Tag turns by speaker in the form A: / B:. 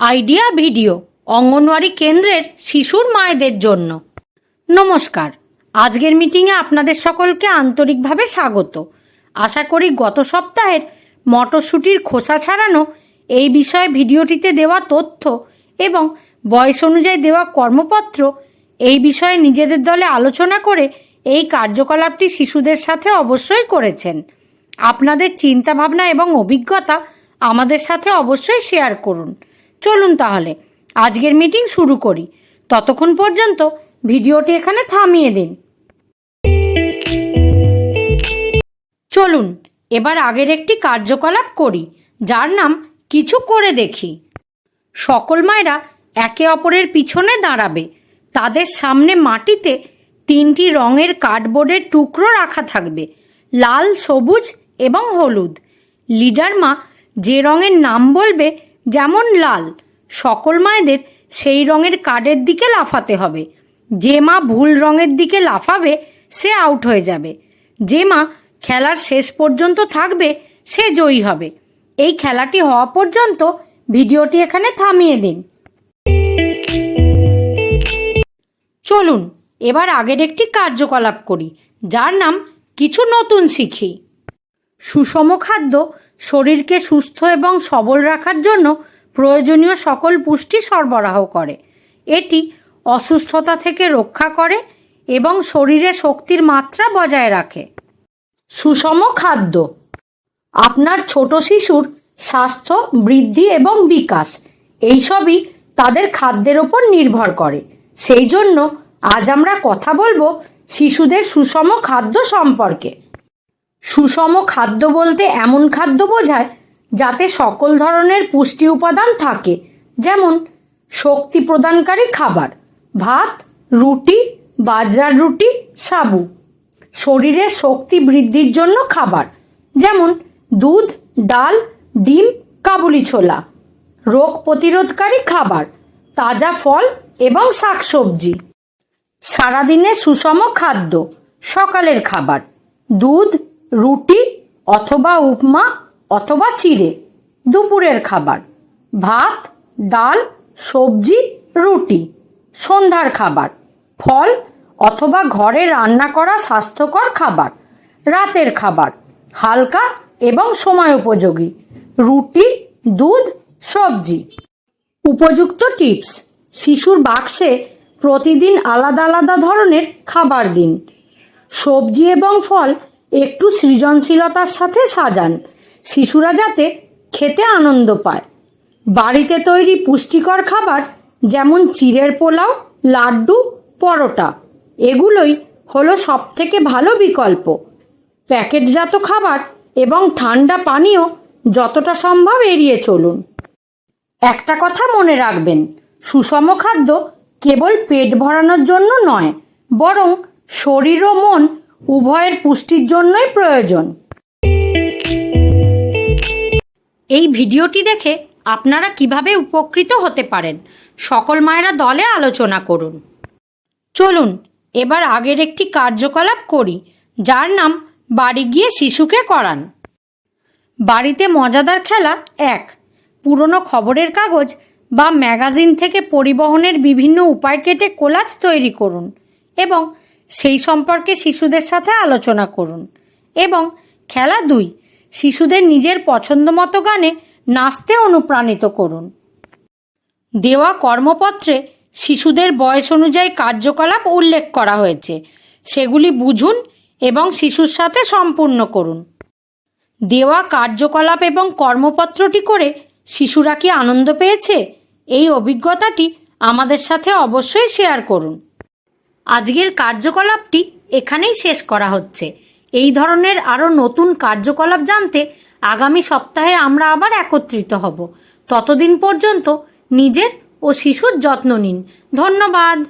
A: Idea video anganwadi কেন্দ্রের শিশুর মায়েদের জন্য। নমস্কার। আজকের মিটিংয়ে আপনাদের সকলকে আন্তরিকভাবে স্বাগত। আশা করি গত সপ্তাহের মটরশুটির খোসা ছাড়ানো এই বিষয়ে ভিডিওটিতে দেওয়া তথ্য এবং বয়স অনুযায়ী দেওয়া কর্মপত্র এই বিষয়ে নিজেদের দলে আলোচনা করে এই কার্যকলাপটি শিশুদের সাথে অবশ্যই করেছেন। আপনাদের চিন্তাভাবনা এবং অভিজ্ঞতা আমাদের সাথে অবশ্যই শেয়ার করুন। চলুন তাহলে, আজকের মিটিং শুরু করি। ততক্ষণ পর্যন্ত ভিডিওটি এখানে থামিয়ে দিন। চলুন, এবার আগের একটি কার্যকলাপ করি, যার নাম কিছু করে দেখি। সকল মায়েরা একে অপরের পিছনে দাঁড়াবে। তাদের সামনে মাটিতে তিনটি রঙের কার্ডবোর্ডের টুকরো রাখা থাকবে, লাল, সবুজ এবং হলুদ। লিডার মা যে রঙের নাম বলবে যেমন লাল, সকল মায়েদের সেই রঙের কার্ডের দিকে লাফাতে হবে। যে মা ভুল রঙের দিকে লাফাবে, সে আউট হয়ে যাবে। যে মা খেলার শেষ পর্যন্ত থাকবে, সে জয়ী হবে। এই খেলাটি হওয়া পর্যন্ত ভিডিওটি এখানে থামিয়ে দিন। চলুন, এবার আগের একটি কার্যকলাপ করি, যার নাম কিছু নতুন শিখি। সুষম খাদ্য শরীরকে সুস্থ এবং সবল রাখার জন্য প্রয়োজনীয় সকল পুষ্টি সরবরাহ করে। এটি অসুস্থতা থেকে রক্ষা করে এবং শরীরে শক্তির মাত্রা বজায় রাখে। সুষম খাদ্য। আপনার ছোট শিশুর স্বাস্থ্য, বৃদ্ধি এবং বিকাশ, এইসবই তাদের খাদ্যের ওপর নির্ভর করে। সেই জন্য আজ আমরা কথা বলব শিশুদের সুষম খাদ্য সম্পর্কে। সুষম খাদ্য বলতে এমন খাদ্য বোঝায় যাতে সকল ধরনের পুষ্টি উপাদান থাকে, যেমন শক্তি প্রদানকারী খাবার, ভাত, রুটি, বাজরার রুটি, সাবু। শরীরের শক্তি বৃদ্ধির জন্য খাবার, যেমন দুধ, ডাল, ডিম, কাবুলি ছোলা। রোগ প্রতিরোধকারী খাবার, তাজা ফল এবং শাকসবজি। সারাদিনের সুষম খাদ্য, সকালের খাবার, দুধ রুটি অথবা উপমা অথবা চিড়ে। দুপুরের খাবার, ভাত, ডাল, সবজি, রুটি। সন্ধ্যার খাবার, ফল অথবা ঘরে রান্না করা স্বাস্থ্যকর খাবার। রাতের খাবার, হালকা এবং সময় উপযোগী। রুটি, দুধ, সবজি। উপযুক্ত টিপস, শিশুর বাক্সে প্রতিদিন আলাদা আলাদা ধরনের খাবার দিন। সবজি এবং ফল একটু সৃজনশীলতার সাথে সাজান। শিশুরা যাতে খেতে আনন্দ পায়। বাড়িতে তৈরি পুষ্টিকর খাবার যেমন চিড়ের পোলাও, লাড্ডু, পরোটা, এগুলোই হলো সব থেকে ভালো বিকল্প। প্যাকেটজাত খাবার এবং ঠান্ডা পানীয় যতটা সম্ভব এড়িয়ে চলুন। একটা কথা মনে রাখবেন, সুষম খাদ্য কেবল পেট ভরানোর জন্য নয়, বরং শরীর ও মন উভয়ের পুষ্টির জন্যই প্রয়োজন। এই ভিডিওটি দেখে আপনারা কীভাবে উপকৃত হতে পারেন, সকল মায়েরা দলে আলোচনা করুন। চলুন, এবার আগের একটি কার্যকলাপ করি, যার নাম বাড়ি গিয়ে শিশুকে করান। বাড়িতে মজাদার খেলা এক, পুরনো খবরের কাগজ বা ম্যাগাজিন থেকে পরিবহনের বিভিন্ন উপায় কেটে কোলাজ তৈরি করুন এবং সেই সম্পর্কে শিশুদের সাথে আলোচনা করুন এবং খেলা দুই, শিশুদের নিজের পছন্দ মতো গানে নাচতে অনুপ্রাণিত করুন। দেওয়া কর্মপত্রে শিশুদের বয়স অনুযায়ী কার্যকলাপ উল্লেখ করা হয়েছে। সেগুলি বুঝুন এবং শিশুর সাথে সম্পূর্ণ করুন। দেওয়া কার্যকলাপ এবং কর্মপত্রটি করে শিশুরা কি আনন্দ পেয়েছে? এই অভিজ্ঞতাটি আমাদের সাথে অবশ্যই শেয়ার করুন। আজকের কার্যকলাপটি এখানেই শেষ করা হচ্ছে। এই ধরনের আরও নতুন কার্যকলাপ জানতে আগামী সপ্তাহে আমরা আবার একত্রিত হব। ততদিন পর্যন্ত নিজের ও শিশুর যত্ন নিন। ধন্যবাদ।